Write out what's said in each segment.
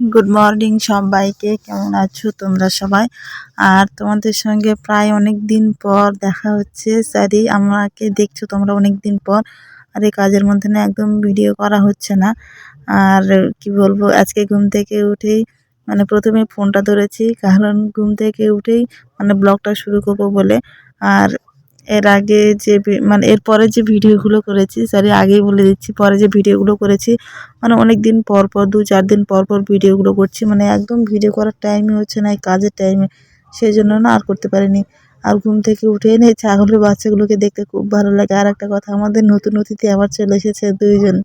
Good morning সবাইকে, কেমন আছো তোমরা সবাই? আর তোমাদের সঙ্গে প্রায় অনেক দিন পর দেখা হচ্ছে। সরি আমাকে দেখছ তোমরা অনেক দিন পর। আর এই কাজের মধ্যে না একদম ভিডিও করা হচ্ছে না। আর কি বলব, আজকে ঘুম থেকে উঠেই মানে প্রথমে ফোনটা ধরেছি, কারণ ঘুম থেকে উঠেই মানে ব্লগটা শুরু করব বলে। আর এর আগে যে মানে এর পরে যে ভিডিওগুলো করেছি সরি আগেই বলে দিচ্ছি, পরে যে ভিডিওগুলো করেছি মানে অনেক দিন পর পর, দু চার দিন পর পর ভিডিওগুলো করছি মানে একদম ভিডিও করার টাইমই হচ্ছে না, এই কাজের টাইমে সেই জন্য না আর করতে পারিনি। আর ঘুম থেকে উঠে এনে ছাগলের বাচ্চাগুলোকে দেখতে খুব ভালো লাগে। আর একটা কথা, আমাদের নতুন অতিথি আবার চলে এসেছে, দুইজন।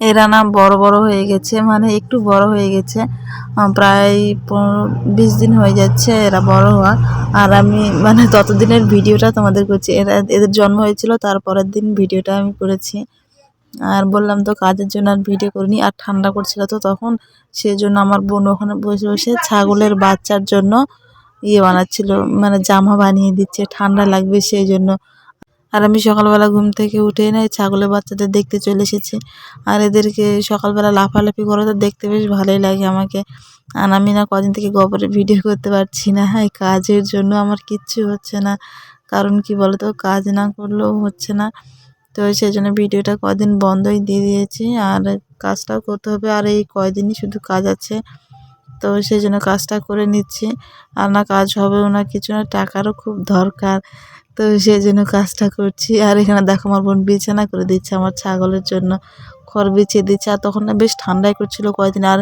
এরা না বড় বড় হয়ে গেছে মানে একটু বড় হয়ে গেছে। প্রায় পনেরো, বিশ দিন হয়ে যাচ্ছে এরা বড় হওয়া আর আমি মানে ততদিনের ভিডিওটা তোমাদের করছি, এরা, এদের জন্ম হয়েছিল, তারপরের দিন ভিডিওটা আমি করেছি। আর বললাম তো কাজের জন্য আর ভিডিও করিনি, আর ঠান্ডা করছিল তো তখন। সেই জন্য আমার বোন ওখানে বসে বসে ছাগলের বাচ্চার জন্য ইয়ে বানাচ্ছিল মানে জামা বানিয়ে দিচ্ছে, ঠান্ডা লাগবে সেই জন্য। আর আমি সকালবেলা ঘুম থেকে উঠে এনে ছাগলের বাচ্চাদের দেখতে চলে এসেছি। আর এদেরকে সকালবেলা লাফালাফি করে তো দেখতে বেশ ভালোই লাগে আমাকে। আর আমি না কদিন থেকে গোবরে ভিডিও করতে পারছি না। এই কাজের জন্য আমার কিচ্ছু হচ্ছে না। কারণ কি বলতো? কাজ না করলেও হচ্ছে না। তো সেই জন্য ভিডিওটা কদিন বন্ধই দিয়ে দিয়েছি। আর কাজটাও করতে হবে। আর এই কয়দিনই শুধু কাজ আছে। তো সেই জন্য কাজটা করে নিচ্ছি। আর না কাজ হবেও না, কিছু না, টাকারও খুব দরকার। তো সেই জন্য কাজটা করছি। আর এখানে দেখো আমার বোন বিছানা করে দিচ্ছে আমার ছাগলের জন্য। খড় বিছিয়ে দিচ্ছে। আর তখন না বেশ ঠান্ডাই করছিল কয়েকদিন। আর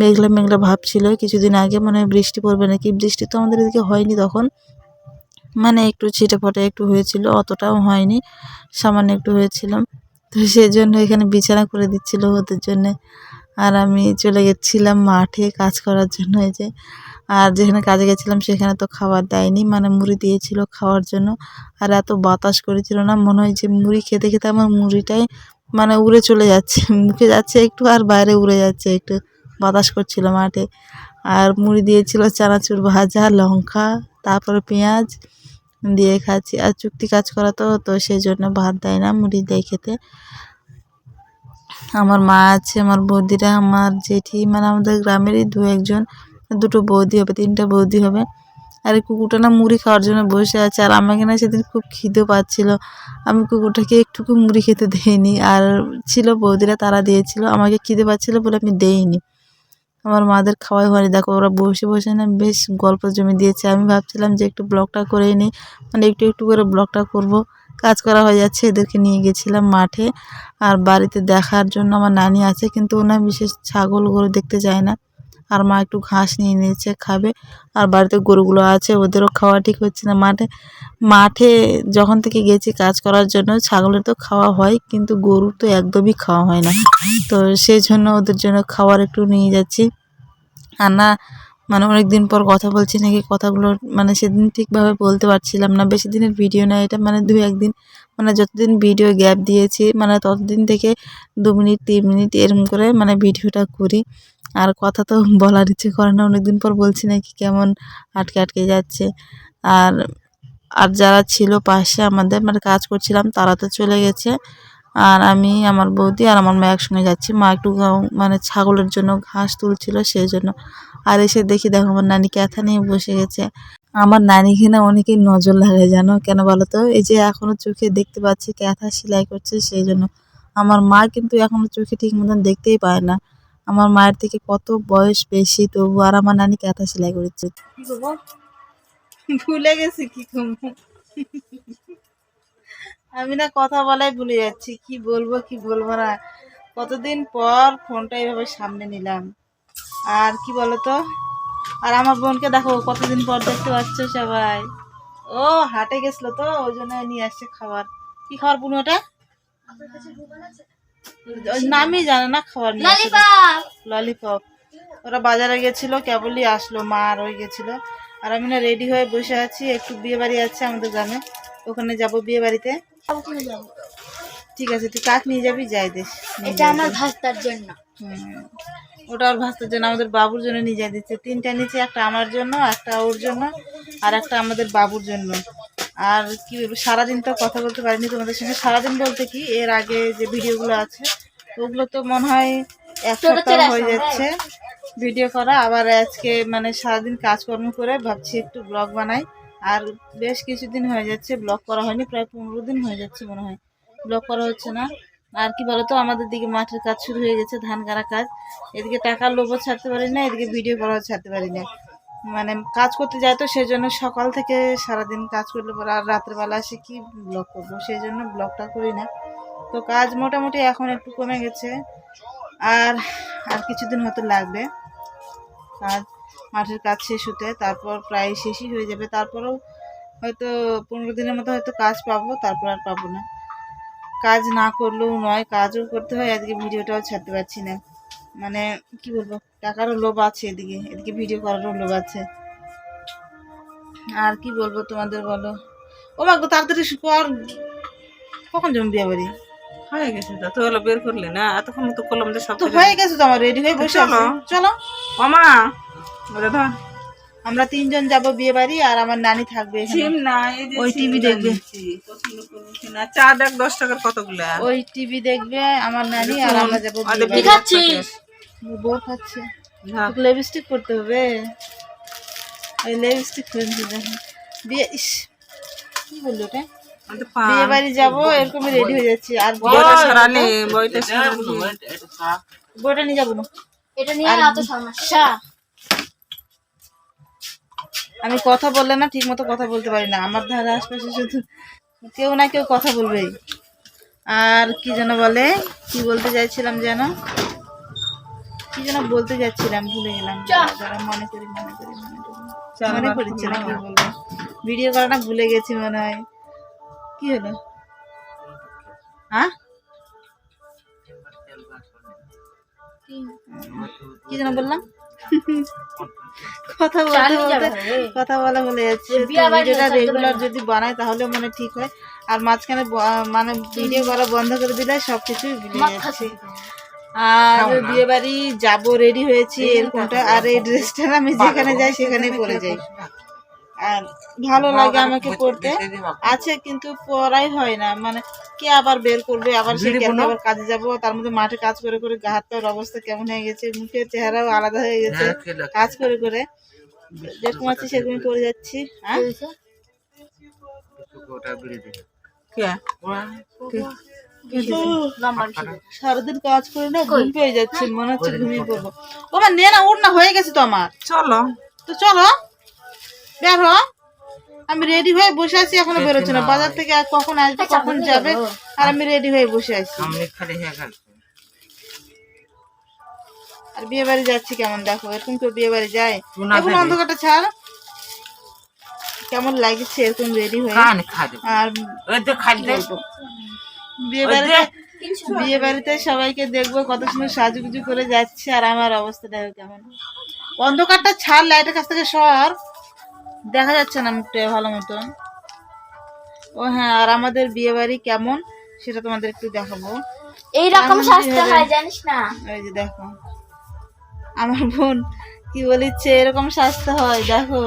মেঘলা মেঘলা ভাব ছিল। কিছুদিন আগে মনে বৃষ্টি পড়বে নাকি? বৃষ্টি তো আমাদের এদিকে হয়নি তখন। মানে একটু ছিটে ফটে একটু হয়েছিল। অতটাও হয়নি। সামান্য একটু হয়েছিলাম তো সেই জন্য এখানে বিছানা করে দিচ্ছিল ওদের জন্যে। আর আমি চলে গেছিলাম মাঠে কাজ করার জন্য এই যে, আর যেখানে কাজে গেছিলাম সেখানে তো খাবার দেয়নি মানে মুড়ি দিয়েছিল খাওয়ার জন্য। আর এত বাতাস করেছিল না, মনে হয় যে মুড়ি খেতে খেতে আমার মুড়িটাই মানে উড়ে চলে যাচ্ছে, মুখে যাচ্ছে একটু আর বাইরে উড়ে যাচ্ছে, একটু বাতাস করছিল মাঠে। আর মুড়ি দিয়েছিল চানাচুর ভাজা, লঙ্কা, তারপরে পেঁয়াজ দিয়ে খাচ্ছি। আর চুক্তি কাজ করা তো তো সেই জন্য ভাত দেয় না মুড়ি দেয় খেতে। আমার মা আছে, আমার বৌদিরা, আমার জেঠি মানে আমাদের গ্রামেরই দু একজন, দুটো বৌদি হবে, তিনটা বৌদি হবে। আর এই কুকুরটা না মুড়ি খাওয়ার জন্য বসে আছে, আর আমাকে না সেদিন খুব খিদে পাচ্ছিল। আমি কুকুরটাকে একটুকু মুড়ি খেতে দেইনি, আর ছিল বৌদিরা, তারা দিয়েছিল। আমাকে খিদে পাচ্ছিল বলে আমি দেইনি। আমার মাদের খাওয়াই হয়নি। দেখো, ওরা বসে বসে না বেশ গল্প জমি দিয়েছে। আমি ভাবছিলাম যে একটু ব্লগটা করেই নিই মানে একটু একটু করে ব্লগটা করব। কাজ করা হয়ে যাচ্ছে, এদেরকে নিয়ে গেছিলাম মাঠে। আর বাড়িতে দেখার জন্য আমার নানি আছে, কিন্তু ওনার বিশেষ ছাগল গরু দেখতে যায় না। আর মা একটু ঘাস নিয়ে নিয়েছে, খাবে। আর বাড়িতে গরুগুলো আছে, ওদেরও খাওয়া ঠিক হচ্ছে না মাঠে। মাঠে যখন থেকে গেছি কাজ করার জন্য, ছাগলের তো খাওয়া হয়, কিন্তু গরুর তো একদমই খাওয়া হয় না। তো সেই জন্য ওদের জন্য খাবার একটু নিয়ে যাচ্ছি। আর না মানে অনেক দিন পর কথা বলছি নাকি কথাগুলো মানে সেদিন ঠিকভাবে বলতে পারছিলাম না। বেশি দিনের ভিডিও না এটা মানে দু একদিন মানে যতদিন ভিডিও গ্যাপ দিয়েছি মানে ততদিন থেকে দু মিনিট, তিন মিনিট এরম করে মানে ভিডিওটা করি। আর কথা তো বলার ইচ্ছে করে না অনেক দিন পর বলছি নাকি কেমন আটকে আটকে যাচ্ছে। আর আর যারা ছিল পাশে আমাদের মানে কাজ করছিলাম, তারা তো চলে গেছে। আর আমি, আমার বৌদি আর আমার মা একসঙ্গে যাচ্ছি। মা একটু মানে ছাগলের জন্য ঘাস তুলছিল, সেই জন্য আর এসে দেখি দেখো আমার নানি ক্যাথা নিয়ে বসে গেছে। আমার নানিকে না অনেকেই নজর লাগে, জানো? কেন বলো তো? এই যে এখনও চোখে দেখতে পাচ্ছি ক্যাথা সেলাই করছে সেই জন্য। আমার মা কিন্তু এখনও চোখে ঠিক মতন দেখতেই পায় না। আমার মায়ের থেকে কত বয়স বেশি, তবু আর আমার নানি ক্যাথা সেলাই করেছে? ভুলে গেছি কি আমি না কথা বলাই ভুলে যাচ্ছি, কি বলব কি বলব না। কতদিন পর ফোনটা এইভাবে সামনে নিলাম। আর কি বলতো? আর আমার বোনকে দেখো কতদিন পর দেখতে পাচ্ছ সবাই? ও হাটে গেছিল তো ওই জন্য নিয়ে আসছে খাবার। কি খাবার বুনো ওটা? ওই নামই জানে না খাবার ললিপপ ওরা বাজারে গেছিল কেবলই আসলো মা আর ওই গেছিল। আর আমি না রেডি হয়ে বসে আছি একটু বিয়ে বাড়ি আছে আমাদের গ্রামে। ওখানে যাব বিয়ে বাড়িতে। ঠিক আছে তুই কাক নিয়ে যাবি? যাই দেশ এটা আমার ভাস্তার জন্য। হুম। ওটা ওর ভাস্তার জন্য আমাদের বাবুর জন্য নিয়ে যাই দিচ্ছে। তিনটা নিচে একটা আমার জন্য একটা ওর জন্য আর একটা আমাদের বাবুর জন্য। আর কি সারাদিন তো কথা বলতে পারিনি তোমাদের সঙ্গে। সারাদিন বলতে কি এর আগে যে ভিডিওগুলো আছে ওগুলো তো মনে হয় এক সপ্তাহ হয়ে যাচ্ছে ভিডিও করা। আবার আজকে মানে সারাদিন কাজকর্ম করে ভাবছি একটু ব্লগ বানাই। আর বেশ কিছুদিন হয়ে যাচ্ছে ব্লগ করা হয়নি প্রায় পনেরো দিন হয়ে যাচ্ছে মনে হয়। ব্লগ করা হচ্ছে না। আর কি বলতো, আমাদের দিকে মাঠের কাজ শুরু হয়ে গেছে, ধান গাড়া কাজ। এদিকে টাকার লোভও ছাড়তে পারি না, এদিকে ভিডিও করাও ছাড়তে পারি না। মানে কাজ করতে যায় তো সেই জন্য সকাল থেকে সারাদিন কাজ করলে পরে আর রাত্রেবেলা এসে কি ব্লগ করব? সেই জন্য ব্লগটা করি না। তো কাজ মোটামুটি এখন একটু কমে গেছে, আর আর কিছুদিন হয়তো লাগবে। কাজ, মাঠের কাজ শেষ হতে, তারপর প্রায় শেষই হয়ে যাবে। তারপরেও হয়তো পনেরো দিনের মতো হয়তো কাজ পাবো, তারপর আর পাবো না। কাজ না করলেও নয় কাজও করতে হয় আজকে ভিডিওটাও ছাড়তে পারছি না। মানে কি বলব টাকারও লোভ আছে এদিকে এদিকে ভিডিও করারও লোভ আছে। আর কি বলব তোমাদের বলো? ও মা গো তাড়াতাড়ি কর কখন যাব বিয়ে বাড়ি হয়ে গেছে তো তো হলো বের করলে না এতক্ষণ তো করলাম যে সব তো হয়ে গেছে তো আমার রেডি হয়ে বসে চলো। চলো। মামা ধর। আমরা তিনজন যাব বিয়ে বাড়ি আর আমার নানি থাকবে সিম না ওই TV দেখবে। চা দেখ দশ টাকার কতগুলা? ওই টিভি দেখবে আমার নানি আর আমরা যাব বোর খাচ্ছে। লিপস্টিক করতে হবে। ওই লিপস্টিক করে বিয়ে ইস কি বলল ওটা? বিয়ে বাড়ি যাব এরকম রেডি হয়ে যাচ্ছি। আর বইটা নিয়ে যাব না। এটা নিয়ে সমস্যা। আমি কথা বললে না ঠিক মতো কথা বলতে পারি না। আমার ধারে আশপাশে শুধু কেউ না কেউ কথা বলবেই। আর কি যেন বলে কি বলতে চাইছিলাম যেন? কি যেন বলতে যাচ্ছিলাম ভুলে গেলাম। মনে করি মনে করি মনে করি মনে কি বলব। ভিডিও করাটা ভুলে গেছি মনে হয়। কি হলো? হ্যাঁ কি যেন বললাম? কথা বলতে বলতে কথা বলা বলে যাচ্ছে। ভিডিওটা রেগুলার যদি বানাই তাহলে মনে ঠিক হয়। আর মাঝখানে মানে ভিডিও করা বন্ধ করে দিলে সবকিছুই ভুলে যাচ্ছি। আর বিয়ে বাড়ি যাব রেডি হয়েছি এরকমটা। আর এই ড্রেসটা আমি যেখানে যাই সেখানে পরে যাই। ভালো লাগে আমাকে পড়তে আছে কিন্তু পড়াই হয় না। মানে কে আবার বের করবে আবার সে আবার কাজে যাব? তার মধ্যে মাঠে কাজ করে করে হাত পায়ের অবস্থা কেমন হয়ে গেছে? মুখের চেহারাও আলাদা হয়ে গেছে। কাজ করে করে। যেরকম আছে সেরকমই করে যাচ্ছি। হ্যাঁ? সারাদিন কাজ করে না ঘুম পেয়ে যাচ্ছে মনে হচ্ছে ঘুমিয়ে পড়ব। ও মা নে না ওর না হয়ে গেছে তো আমার। চলো। তো চলো। বের হ আমি রেডি হয়ে বসে আছি এখনও বেরোচ্ছে না। বাজার থেকে আর কখন আসবে কখন যাবে আর আমি রেডি হয়ে বসে আছি। আর বিয়ে বাড়ি যাচ্ছি কেমন? দেখো এরকম কেউ বিয়ে বাড়ি যায় এখন অন্ধকারটা ছাড়। কেমন লাগছে এরকম রেডি হয়ে? আর বিয়ে বাড়িতে বিয়ে বাড়িতে সবাইকে দেখব কত সুন্দর সাজুগুজু করে যাচ্ছে আর আমার অবস্থা দেখো কেমন। অন্ধকারটা ছাড় লাইটের কাছ থেকে সর। দেখা যাচ্ছে না মুখটা ভালো মতন ও হ্যাঁ আর আমাদের বিয়ে বাড়ি কেমন সেটা তোমাদের একটু দেখাবো। এইরকম সাজতে হয় জানিস না? ওই যে দেখো আমার বোন কি বলিচ্ছে এরকম সাজতে হয় দেখো।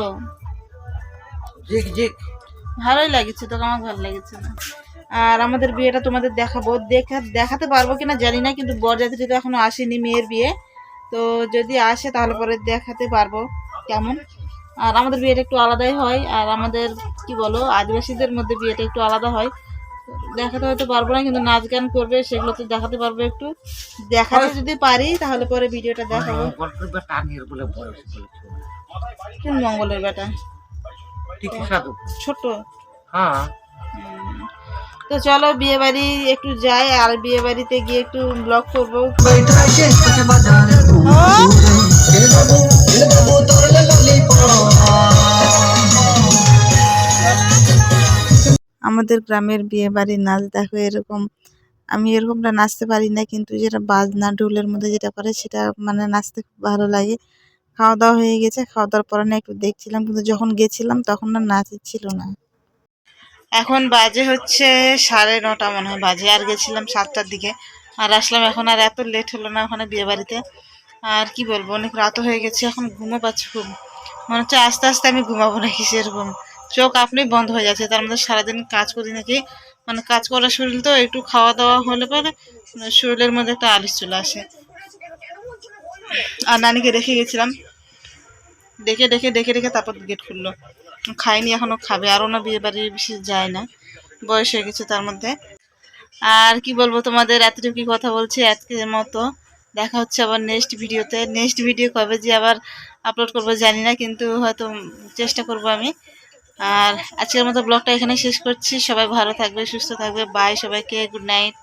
ভালোই লাগছে তোকে আমার ভালো লাগছে না। আর আমাদের বিয়েটা তোমাদের দেখাবো। দেখা দেখাতে পারব কিনা জানি না কিন্তু বরযাত্রী তো এখনও আসেনি মেয়ের বিয়ে। তো যদি আসে তাহলে পরে দেখাতে পারব কেমন। আর আমাদের বিয়েটা একটু আলাদাই হয় আর আমাদের কি বলো আদিবাসীদের মধ্যে বিয়েটা একটু আলাদা হয়। দেখাতে হয়তো পারব না কিন্তু নাচ গান করবে সেগুলো তো দেখাতে পারব একটু। দেখাতে যদি পারি তাহলে পরে ভিডিওটা দেখাবো। কোন মঙ্গলের বেটা? ছোট? হ্যাঁ। তো চলো বিয়ে বাড়ি একটু যাই আর বিয়ে বাড়িতে গিয়ে একটু ব্লগ করব। আমাদের গ্রামের বিয়ে বাড়ির নাচ দেখো, এরকম আমি এরকমটা নাচতে পারি না, কিন্তু যেটা বাজনা, ঢোলের মধ্যে যেটা করে সেটা মানে নাচতে খুব ভালো লাগে। খাওয়া দাওয়া হয়ে গেছে খাওয়া দাওয়ার পরে না একটু দেখছিলাম, কিন্তু যখন গেছিলাম তখন না নাচ ছিল না। এখন বাজে হচ্ছে সাড়ে নটা মনে হয়, বাজে। আর গেছিলাম সাতটার দিকে, আর আসলাম এখন আর এত লেট হলো না ওখানে বিয়ে বাড়িতে আর কি বলব, অনেক রাত হয়ে গেছে, এখন ঘুমো পাচ্ছি খুব। মনে হচ্ছে আস্তে আস্তে আমি ঘুমাবো নাকি সেরকম। চোখ আপনি বন্ধ হয়ে যাচ্ছে। তার মধ্যে সারাদিন কাজ করি নাকি। মানে কাজ করার শরীর তো, একটু খাওয়া দাওয়া হলে পরে মানে শরীরের মধ্যে একটা আলিশ চলে আসে। আর নানিকে রেখে গেছিলাম। ডেকে ডেকে ডেকে ডেকে তারপর গেট খুললো। খাইনি এখনও খাবে। আরও না বিয়ে বাড়ি বেশি যায় না। বয়স হয়ে গেছে তার মধ্যে। আর কি বলব তোমাদের, এতটুকু কথা বলছি আজকের মতো। দেখা হচ্ছে আবার নেক্সট ভিডিওতে নেক্সট ভিডিও কবে যে আবার আপলোড করব জানি না, কিন্তু হয়তো চেষ্টা করব আমি। আর আজকের মতো ব্লগটা এখানে শেষ করছি। সবাই ভালো থাকবে, সুস্থ থাকবে। বাই সবাইকে গুড নাইট